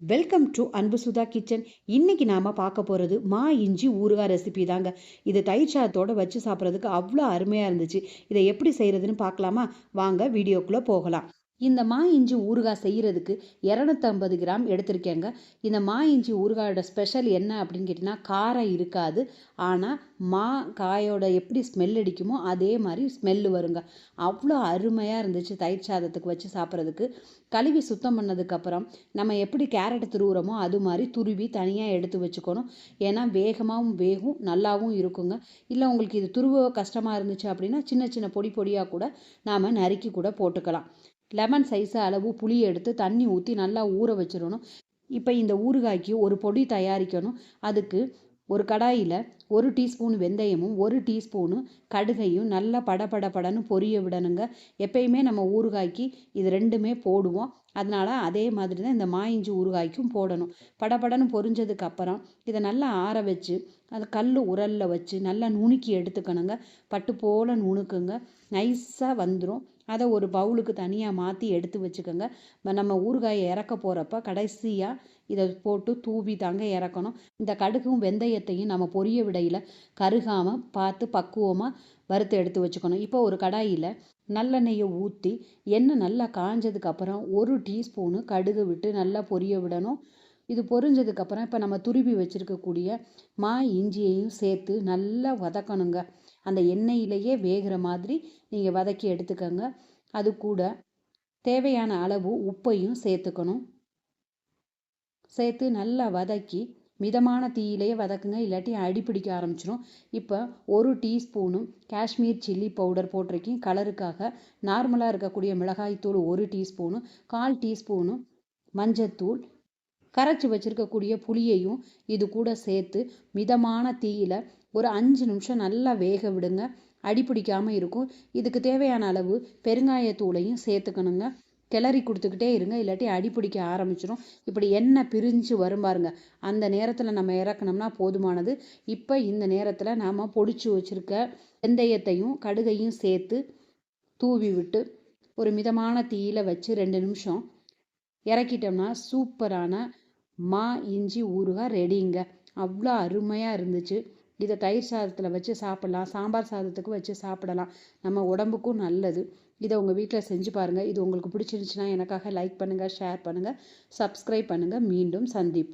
Welcome to அன்பு Sudha kitchen இன்னைக்கு நாம பார்க்க போகிறது மா இஞ்சி ஊறுகாய் ரெசிபி தாங்க. இது தயிர் சாதத்தோட வச்சு சாப்பிட்றதுக்கு அவ்வளோ அருமையாக இருந்துச்சு. இதை எப்படி செய்கிறதுன்னு பார்க்கலாமா? வாங்க வீடியோக்குள்ளே போகலாம். இந்த மா இஞ்சி ஊறுகாய் செய்கிறதுக்கு இரநூத்தம்பது கிராம் எடுத்திருக்கேங்க. இந்த மா இஞ்சி ஊறுகாயோட ஸ்பெஷல் என்ன அப்படின்னு கேட்டிங்கன்னா காரம் இருக்காது. ஆனால் மா காயோட எப்படி ஸ்மெல் அடிக்குமோ அதே மாதிரி ஸ்மெல்லு வருங்க. அவ்வளோ அருமையாக இருந்துச்சு தயிர் சாதத்துக்கு வச்சு சாப்பிட்றதுக்கு. கழுவி சுத்தம் பண்ணதுக்கப்புறம் நம்ம எப்படி கேரட் துருவுறோமோ அது மாதிரி துருவி தனியாக எடுத்து வச்சுக்கணும். ஏன்னா வேகமாகவும் வேகும் நல்லாவும் இருக்குங்க. இல்லை உங்களுக்கு இது துருவ கஷ்டமாக இருந்துச்சு அப்படின்னா சின்ன சின்ன பொடி பொடியாக கூட நாம் நறுக்கி கூட போட்டுக்கலாம். லெமன் சைஸ் அளவு புளி எடுத்து தண்ணி ஊற்றி நல்லா ஊற வச்சிடணும். இப்போ இந்த ஊறுகாய்க்கு ஒரு பொடி தயாரிக்கணும். அதுக்கு ஒரு கடாயில் ஒரு டீஸ்பூன் வெந்தயமும் ஒரு டீஸ்பூனு கடுகையும் நல்லா படபட படன்னு பொரிய விடணுங்க. எப்பயுமே நம்ம ஊறுகாய்க்கு இது ரெண்டுமே போடுவோம். அதனால் அதே மாதிரி தான் இந்த மாயிஞ்சி ஊறுகாய்க்கும் போடணும். படபடன்னு பொரிஞ்சதுக்கு அப்புறம் இதை நல்லா ஆற வச்சு அது கல் உரலில் வச்சு நல்லா நுணுக்கி எடுத்துக்கணுங்க. பட்டு போல் நுணுக்குங்க. நைஸாக வந்துடும் அதை ஒரு பவுலுக்கு தனியாக மாற்றி எடுத்து வச்சுக்கோங்க. நம்ம ஊறுகாயை இறக்க போகிறப்ப கடைசியாக இதை போட்டு தூவி தாங்க இறக்கணும். இந்த கடுகும் வெந்தயத்தையும் நம்ம பொரிய விடையில் கருகாமல் பார்த்து பக்குவமாக வறுத்து எடுத்து வச்சுக்கணும். இப்போ ஒரு கடாயில் நல்லெண்ணெயை ஊற்றி எண்ணெய் நல்லா காஞ்சதுக்கப்புறம் ஒரு டீஸ்பூனு கடுகு விட்டு நல்லா பொரிய விடணும். இது பொரிஞ்சதுக்கப்புறம் இப்போ நம்ம துருவி வச்சுருக்கக்கூடிய மா இஞ்சியையும் சேர்த்து நல்லா வதக்கணுங்க. அந்த எண்ணெயிலேயே வேகிற மாதிரி நீங்கள் வதக்கி எடுத்துக்கோங்க. அது கூட தேவையான அளவு உப்பையும் சேர்த்துக்கணும். சேர்த்து நல்லா வதக்கி மிதமான தீயிலேயே வதக்குங்க. இல்லாட்டி அடிப்பிடிக்க ஆரம்பிச்சிடும் இப்போ ஒரு டீஸ்பூனும் காஷ்மீர் சில்லி பவுடர் போட்டிருக்கேன். கலருக்காக நார்மலாக இருக்கக்கூடிய மிளகாய்த்தூள் ஒரு டீஸ்பூனும் கால் டீஸ்பூனும் மஞ்சத்தூள் கரைச்சி வச்சுருக்கக்கூடிய புளியையும் இது கூட சேர்த்து மிதமான தீயில் ஒரு அஞ்சு நிமிஷம் நல்லா வேக விடுங்க. அடிபிடிக்காமல் இருக்கும். இதுக்கு தேவையான அளவு பெருங்காயத்தூளையும் சேர்த்துக்கணுங்க. கிளறி கொடுத்துக்கிட்டே இருங்க. இல்லாட்டி அடிப்பிடிக்க ஆரம்பிச்சிடும் இப்படி எண்ணெய் பிரிஞ்சு வரும் பாருங்க. அந்த நேரத்தில் நம்ம இறக்கணும்னா போதுமானது. இப்போ இந்த நேரத்தில் நாம் பொடிச்சு வச்சுருக்க வெந்தயத்தையும் கடுகையும் சேர்த்து தூவி விட்டு ஒரு மிதமான தீயில் வச்சு ரெண்டு நிமிஷம் இறக்கிட்டோம்னா சூப்பரான மா இஞ்சி ஊறுகாய் ரெடிங்க அவ்வளோ அருமையாக இருந்துச்சு. இதை தயிர் சாதத்தில் வச்சு சாப்பிட்லாம். சாம்பார் சாதத்துக்கு வச்சு சாப்பிடலாம். நம்ம உடம்புக்கும் நல்லது. இதை உங்கள் வீட்டில் செஞ்சு பாருங்கள் இது உங்களுக்கு பிடிச்சிருந்துச்சுன்னா எனக்காக லைக் பண்ணுங்கள் ஷேர் பண்ணுங்கள் சப்ஸ்கிரைப் பண்ணுங்கள் மீண்டும் சந்திப்போம்.